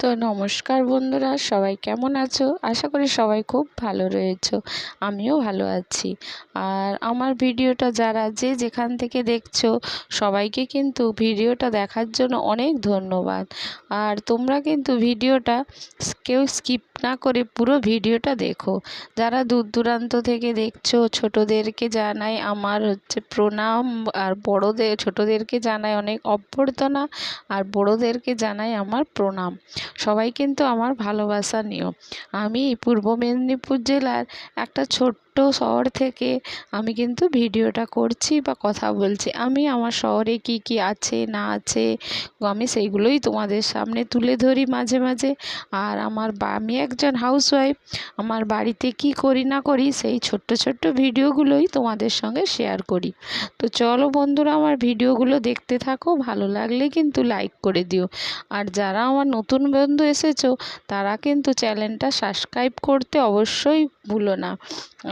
তো নমস্কার বন্ধুরা, সবাই কেমন আছো? আশা করি সবাই খুব ভালো রয়েছো, আমিও ভালো আছি। আর আমার ভিডিওটা যারা যে যেখান থেকে দেখছ, সবাইকে কিন্তু ভিডিওটা দেখার জন্য অনেক ধন্যবাদ। আর তোমরা কিন্তু ভিডিওটা কেউ স্কিপ না করে পুরো ভিডিওটা দেখো। যারা দূর দূরান্ত থেকে দেখছ, ছোটোদেরকে জানাই আমার হচ্ছে প্রণাম, আর বড়োদের, ছোটোদেরকে জানাই অনেক অভ্যর্থনা, আর বড়োদেরকে জানাই আমার প্রণাম। সবাই কিন্তু আমার ভালোবাসা নিও। আমি পূর্ব মেদিনীপুর জেলার একটা ছোট্ট শহর থেকে আমি কিন্তু ভিডিওটা করছি বা কথা বলছি। আমি আমার শহরে কি কি আছে, না আছে আমি সেইগুলোই তোমাদের সামনে তুলে ধরি মাঝে মাঝে। আর আমার আমি একজন হাউসওয়াইফ আমার বাড়িতে কি করি, না করি, সেই ছোট্ট ছোট্ট ভিডিওগুলোই তোমাদের সঙ্গে শেয়ার করি। তো চলো বন্ধুরা, আমার ভিডিওগুলো দেখতে থাকো, ভালো লাগলে কিন্তু লাইক করে দিও। আর যারা আমার নতুন বন্ধু এসেছ, তারা কিন্তু চ্যানেলটা সাবস্ক্রাইব করতে অবশ্যই ভুলো না।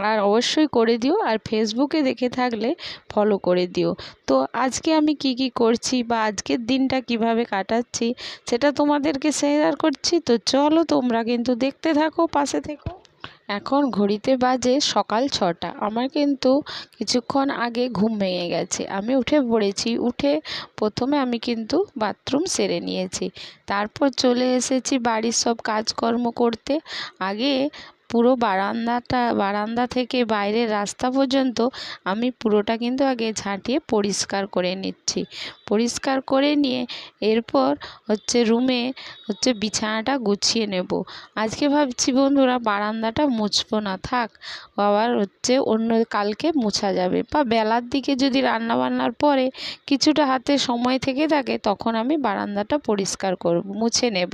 আর অবশ্যই করে দিও আর ফেসবুকে দেখে থাকলে ফলো করে দিও। তো আজকে আমি কি কি করছি বা আজকের দিনটা কীভাবে কাটাচ্ছি সেটা তোমাদেরকে শেয়ার করছি। তো চলো তোমরা কিন্তু দেখতে থাকো, পাশে থেকো। এখন ঘড়িতে বাজে সকাল ছটা। আমার কিন্তু কিছুক্ষণ আগে ঘুম ভেঙে গেছে। আমি উঠে পড়েছি। উঠে প্রথমে আমি কিন্তু বাথরুম সেরে নিয়েছি। তারপর চলে এসেছি বাড়ির সব কাজকর্ম করতে। আগে পুরো বারান্দাটা, বারান্দা থেকে বাইরের রাস্তা পর্যন্ত আমি পুরোটা কিন্তু আগে ঝাঁটিয়ে পরিষ্কার করে নিচ্ছি। পরিষ্কার করে নিয়ে এরপর হচ্ছে রুমে হচ্ছে বিছানাটা গুছিয়ে নেব। আজকে ভাবছি বন্ধুরা বারান্দাটা মুছবো না, থাক, আবার হচ্ছে অন্য কালকে মুছা যাবে। বা বেলার দিকে যদি রান্না বান্নার পরে কিছুটা হাতে সময় থেকে থাকে, তখন আমি বারান্দাটা পরিষ্কার করব, মুছে নেব।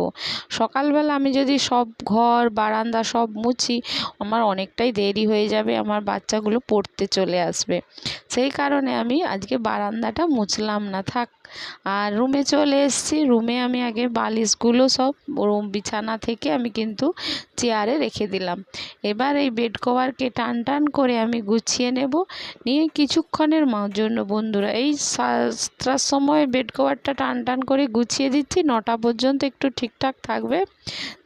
সকালবেলা আমি যদি সব ঘর, বারান্দা সব মুছি আমার অনেকটাই দেরি হয়ে যাবে, আমার বাচ্চাগুলো পড়তে চলে আসবে। সেই কারণে আমি আজকে বারান্দাটা মুছলাম না, থাক। আর রুমে চলে এসেছি রুমে আমি আগে বালিশগুলো সব রুম বিছানা থেকে আমি কিন্তু চেয়ারে রেখে দিলাম। এবার এই বেড কভারকে টান টান করে আমি গুছিয়ে নেব, নিয়ে কিছুক্ষণের জন্য বন্ধুরা, এই সাতটার সময় বেড কভারটা টান টান করে গুছিয়ে দিচ্ছি, নটা পর্যন্ত একটু ঠিকঠাক থাকবে।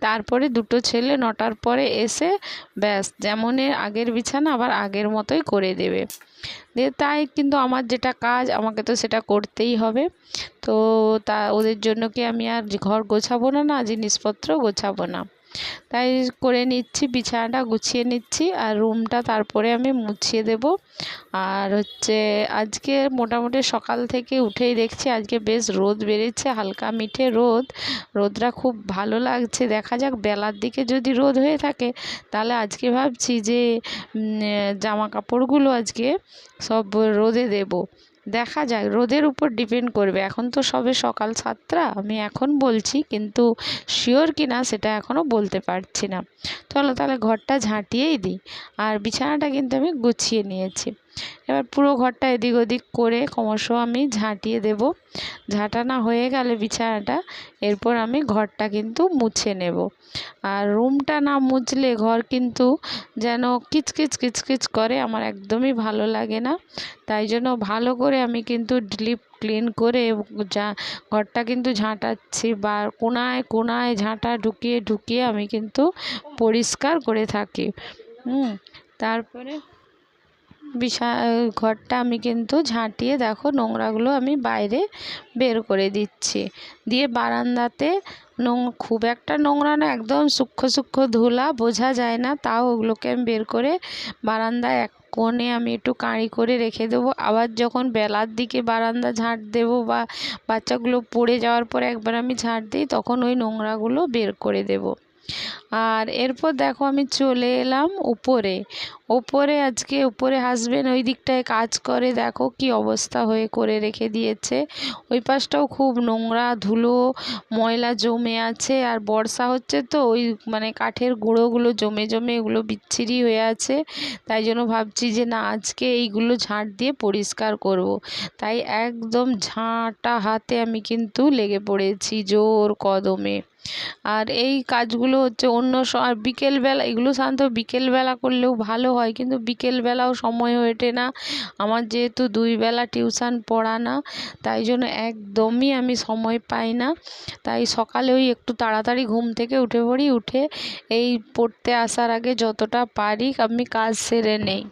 তারপরে দুটো ছেলে নটার পরে এসে ব্যাস যেমনের আগের বিছানা আবার আগের মতোই করে দেবে। দিয়ে তাই কিন্তু আমার যেটা কাজ, আমাকে তো সেটা করতেই হবে। তো তা, ওদের জন্য কি আমি আর ঘর গোছাবো না না জিনিসপত্র গোছাবো না? তাই করে নিচ্ছি, বিছানাটা গুছিয়ে নিচ্ছি আর রুমটা তারপরে আমি মুছিয়ে দেব। আর হচ্ছে আজকে মোটামুটি সকাল থেকে উঠেই দেখছি আজকে বেশ রোদ বেড়েছে, হালকা মিঠে রোদ। রোদটা খুব ভালো লাগছে। দেখা যাক বেলার দিকে যদি রোদ হয়ে থাকে, তাহলে আজকে ভাবছি যে জামা কাপড়গুলো আজকে সব রোদে দেব। দেখা যাক, রোদের উপর ডিপেন্ড করবে। এখন তো সবে সকাল সাতটা, আমি এখন বলছি, কিন্তু শিওর কি না সেটা এখনও বলতে পারছি না। চলো তাহলে ঘরটা ঝাঁটিয়েই দিই। আর বিছানাটা কিন্তু আমি গুছিয়ে নিয়েছি। এবার পুরো ঘরটা এদিক ওদিক করে ক্রমশ আমি ঝাঁটিয়ে দেব। ঝাঁটানা হয়ে গেলে বিছানাটা, এরপর আমি ঘরটা কিন্তু মুছে নেব। আর রুমটা না মুছলে ঘর কিন্তু যেন কিচকিচ কিচকিচ করে, আমার একদমই ভালো লাগে না। তাই জন্য ভালো করে আমি কিন্তু ডিপ ক্লিন করে যা, ঘরটা কিন্তু ঝাঁটাচ্ছি বা কোনায় কোনায় ঝাঁটা ঢুকিয়ে ঢুকিয়ে আমি কিন্তু পরিষ্কার করে থাকি। হুম, তারপরে বিছা ঘরটা আমি কিন্তু ঝাঁটিয়ে দেখো নোংরাগুলো আমি বাইরে বের করে দিচ্ছি। দিয়ে বারান্দাতে নোং, খুব একটা নোংরা না, একদম সূক্ষ্ম সূক্ষ্ম ধুলা, বোঝা যায় না। তাও ওগুলোকে আমি বের করে বারান্দায় এক কোণে আমি একটু কাঁড়ি করে রেখে দেবো। আবার যখন বেলার দিকে বারান্দা ঝাঁট দেব বা বাচ্চাগুলো পড়ে যাওয়ার পর একবার আমি ঝাঁট দিই, তখন ওই নোংরাগুলো বের করে দেবো। আর এরপর দেখো আমি চলে এলাম উপরে। ওপরে আজকে উপরে হাসবেন্ড ওই দিকটায় কাজ করে, দেখো কি অবস্থা হয়ে করে রেখে দিয়েছে। ওই পাশটাও খুব নোংরা ধুলো, ময়লা জমে আছে আর বর্ষা হচ্ছে তো, ওই মানে কাঠের গুঁড়োগুলো জমে জমে এগুলো বিচ্ছিরি হয়ে আছে। তাই জন্য ভাবছি যে না, আজকে এইগুলো ঝাঁট দিয়ে পরিষ্কার করব। তাই একদম ঝাঁটা হাতে আমি কিন্তু লেগে পড়েছি জোর কদমে। আর এই কাজগুলো হচ্ছে অন্য আর বিকেলবেলা, এগুলো সাধারণত বিকেলবেলা করলেও ভালো হয়, কিন্তু বিকেলবেলাও সময় ওঠে না। আমার যেহেতু দুই বেলা টিউশন পড়ানো, তাই জন্য একদমই আমি সময় পাই না। তাই সকালে ওই একটু তাড়াতাড়ি ঘুম থেকে উঠে পড়ি, উঠে এই পড়তে আসার আগে যতটা পারি আমি কাজ সেরে নেই।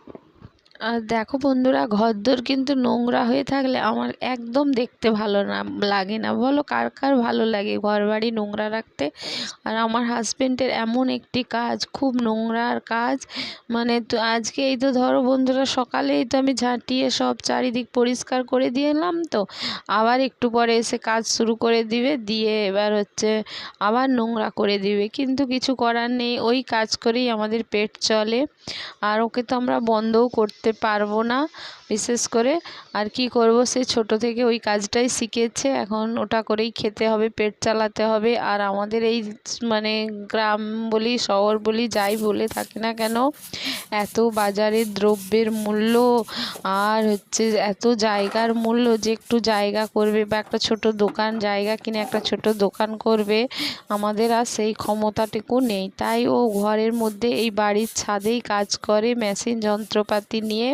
আর দেখো বন্ধুরা, ঘরদোর কিন্তু নোংরা হয়ে থাকলে আমার একদম দেখতে ভালো না, লাগে না। বলো কার কার ভালো লাগে ঘর বাড়ি নোংরা রাখতে? আর আমার হাজবেন্ডের এমন একটি কাজ, খুব নোংরার কাজ মানে তো আজকে এই তো ধরো বন্ধুরা, সকালেই তো আমি ঝাঁটিয়ে সব চারিদিক পরিষ্কার করে দিয়ে এলাম তো, আবার একটু পরে এসে কাজ শুরু করে দিবে, দিয়ে এবার হচ্ছে আবার নোংরা করে দিবে। কিন্তু কিছু করার নেই, ওই কাজ করেই আমাদের পেট চলে। আর ওকে তো আমরা বন্ধও করতে পারব না। বিশেষ করে আর কি করব? সে ছোট থেকে ওই কাজটাই শিখেছে। এখন ওটা করেই খেতে হবে, পেট চালাতে হবে। আর আমাদের এই মানে গ্রাম বলি, শহর বলি, যাই বলে থাকে না কেন, এত বাজারে দ্রব্যের মূল্য আর হচ্ছে এত জায়গার মূল্য যে একটু জায়গা করবে বা একটা ছোট দোকান, জায়গা কিনে একটা ছোট দোকান করবে, আমাদের আর সেই ক্ষমতাটুকু নেই। তাই ও ঘরের মধ্যে এই বাড়ির ছাদেই কাজ করে, মেশিন, যন্ত্রপাতি নিয়ে।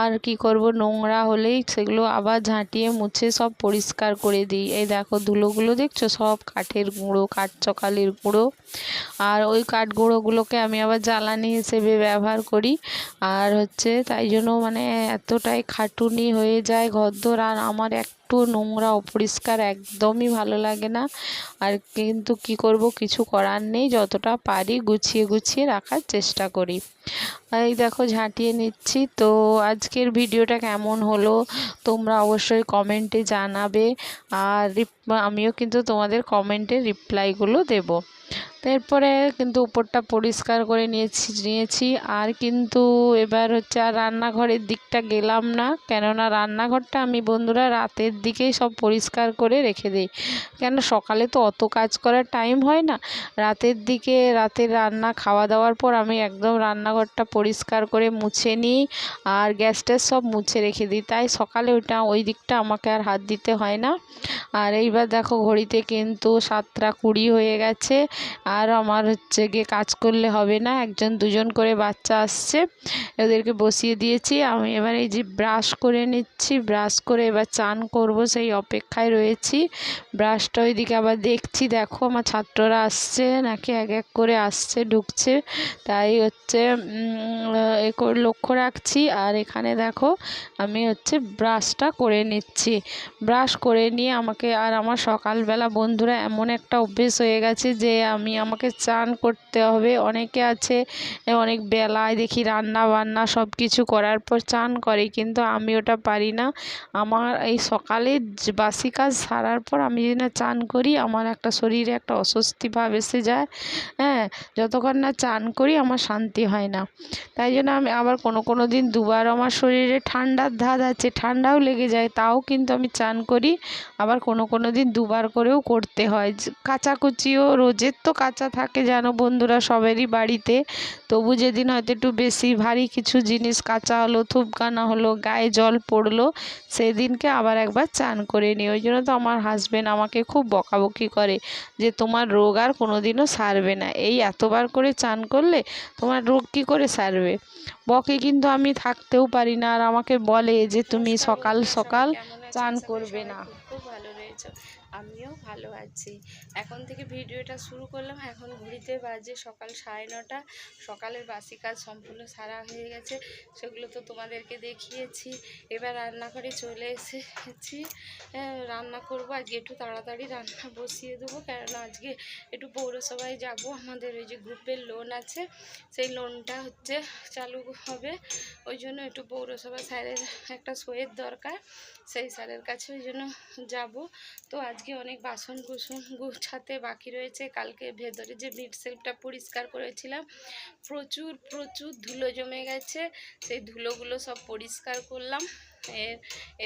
আর কি করব, নোংরা হলেই সেগুলো আবার ঝাঁটিয়ে মুছে সব পরিষ্কার করে দিই। এই দেখো ধুলোগুলো দেখছ? সব কাঠের গুঁড়ো, কাঠ চকালের গুঁড়ো। আর ওই কাঠ গুঁড়োগুলোকে আমি আবার জ্বালানি হিসেবে ব্যবহার করি। আর হচ্ছে তাই জন্য মানে এতটাই খাটুনি হয়ে যায় ঘরদোর। আর আমার একটু নোংরা অপরিষ্কার একদমই ভালো লাগে না। আর কিন্তু কি করব, কিছু করার নেই, যতটা পারি গুছিয়ে গুছিয়ে রাখার চেষ্টা করি। এই দেখো, ঝাঁটিয়ে নিচ্ছি। তো আজকের ভিডিওটা কেমন হলো, তোমরা অবশ্যই কমেন্টে জানাবে। আর আমিও কিন্তু তোমাদের কমেন্টে রিপ্লাইগুলো দেবো। এরপরে কিন্তু উপরটা পরিষ্কার করে নিয়েছি নিয়েছি। আর কিন্তু এবার হচ্ছে আর রান্নাঘরের দিকটা গেলাম না। কেননা রান্নাঘরটা আমি বন্ধুরা রাতের দিকেই সব পরিষ্কার করে রেখে দিই। কেন সকালে তো অত কাজ করার টাইম হয় না। রাতের দিকে রাতের রান্না খাওয়া দাওয়ার পর আমি একদম রান্নাঘরটা পরিষ্কার করে মুছে নিই আর গ্যাস ট্যাস সব মুছে রেখে দিই। তাই সকালে ওটা ওই দিকটা আমাকে আর হাত দিতে হয় না। আর এইবার দেখো ঘড়িতে কিন্তু সাতটা কুড়ি হয়ে গেছে। আর আমার হচ্ছে গিয়ে কাজ করলে হবে না। একজন, দুজন করে বাচ্চা আসছে, ওদেরকে বসিয়ে দিয়েছি। আমি এবার এই যে ব্রাশ করে নিচ্ছি, ব্রাশ করে এবার চান করব, সেই অপেক্ষায় রয়েছি। ব্রাশটা ওইদিকে আবার দেখছি, দেখো আমার ছাত্ররা আসছে, নাকি এক এক করে আসছে, ঢুকছে। তাই হচ্ছে এ লক্ষ্য রাখছি। আর এখানে দেখো, আমি হচ্ছে ব্রাশটা করে নিচ্ছি। ব্রাশ করে নিয়ে আমাকে, আর আমার সকালবেলা বন্ধুরা এমন একটা অভ্যেস হয়ে গেছে যে আমি আমাকে চান করতে হবে। অনেকে আছে, অনেক বেলায় দেখি রান্না বান্না সব কিছু করার পর চান করে, কিন্তু আমি ওটা পারি না। আমার এই সকালে বাসি কাজ সারার পর আমি যদি না চান করি, আমার একটা শরীরে একটা অস্বস্তি ভাব এসে যায়। হ্যাঁ যতক্ষণ না চান করি, আমার শান্তি হয় না। তাই জন্য আমি আবার কোনো কোনো দিন দুবার আমার শরীরে ঠান্ডার ধাত আছে, ঠান্ডাও লেগে যায়, তাও কিন্তু আমি চান করি। আবার কোনো কোনো দিন দুবার করেও করতে হয়। কাচাকুচিও, রোজের তো কাঁচা থাকে জানো বন্ধুরা সবারই বাড়িতে। তবু যেদিন হয়তো একটু বেশি ভারী কিছু জিনিস কাঁচা হলো থুপকানা হলো, গায়ে জল পড়ল, সেদিনকে আবার একবার চান করে নিই। ওই জন্য তো আমার হাজবেন্ড আমাকে খুব বকাবকি করে যে, তোমার রোগ আর কোনো দিনও সারবে না। এই এতবার করে চান করলে তোমার রোগ কী করে সারবে? বকে কিন্তু আমি থাকতেও পারি না। আর আমাকে বলে যে, তুমি সকাল সকাল চান করবে না। খুব ভালো রয়েছে আমিও ভালো আছি। এখন থেকে ভিডিওটা শুরু করলাম। এখন ঘড়িতে বাজে সকাল সাড়ে নটা। সকালের বাসি কাজ সম্পূর্ণ সারা হয়ে গেছে। সেগুলো তো তোমাদেরকে দেখিয়েছি। এবার রান্নাঘরে চলে এসেছি। রান্না করব। আজকে একটু তাড়াতাড়ি রান্না বসিয়ে দেবো। কেননা আজকে একটু পৌরসভায় যাব। আমাদের ওই যে গ্রুপের লোন আছে, সেই লোনটা হচ্ছে চালু হবে। ওই জন্য একটু পৌরসভা স্যারের একটা সইয়ের দরকার। সেই স্যারের কাছে ওই জন্য যাব। তো আজকে অনেক বাসন কুসন গুছাতে বাকি রয়েছে। কালকে ভেতরে যে মিট সেলফটা পরিষ্কার করেছিলাম, প্রচুর প্রচুর ধুলো জমে গেছে। সেই ধুলোগুলো সব পরিষ্কার করলাম।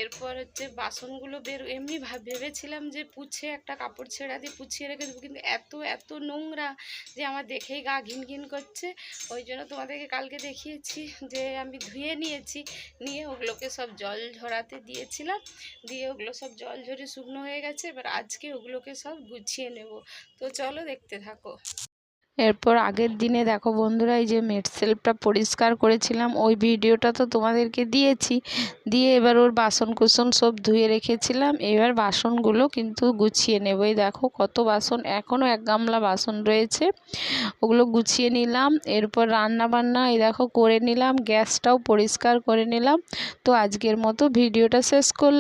এরপর হচ্ছে বাসনগুলো বের, এমনি ভেবেছিলাম যে পুছে একটা কাপড় ছেঁড়া দিয়ে পুছিয়ে রেখে দেবো, কিন্তু এত এত নোংরা যে আমার দেখেই গা ঘিন ঘিন করছে। ওই জন্য তোমাদেরকে কালকে দেখিয়েছি যে আমি ধুয়ে নিয়েছি, নিয়ে ওগুলোকে সব জল ঝরাতে দিয়েছিলাম, দিয়ে ওগুলো সব জল ঝরে শুকনো হয়ে গেছে, এবার আজকে ওগুলোকে সব গুছিয়ে নেব। তো চলো দেখতে থাকো। এরপর আগের দিনে দেখো বন্ধুরা, এই যে মেট সেলফটা পরিষ্কার করেছিলাম, ওই ভিডিওটা তো তোমাদেরকে দিয়েছি। দিয়ে এবার ওর বাসন কুসন সব ধুয়ে রেখেছিলাম, এবার বাসনগুলো কিন্তু গুছিয়ে নেব। এই দেখো কত বাসন এখনও এক গামলা বাসন রয়েছে, ওগুলো গুছিয়ে নিলাম। এরপর রান্না বান্না এই দেখো করে নিলাম, গ্যাসটাও পরিষ্কার করে নিলাম। তো আজকের মতো ভিডিওটা শেষ করলাম।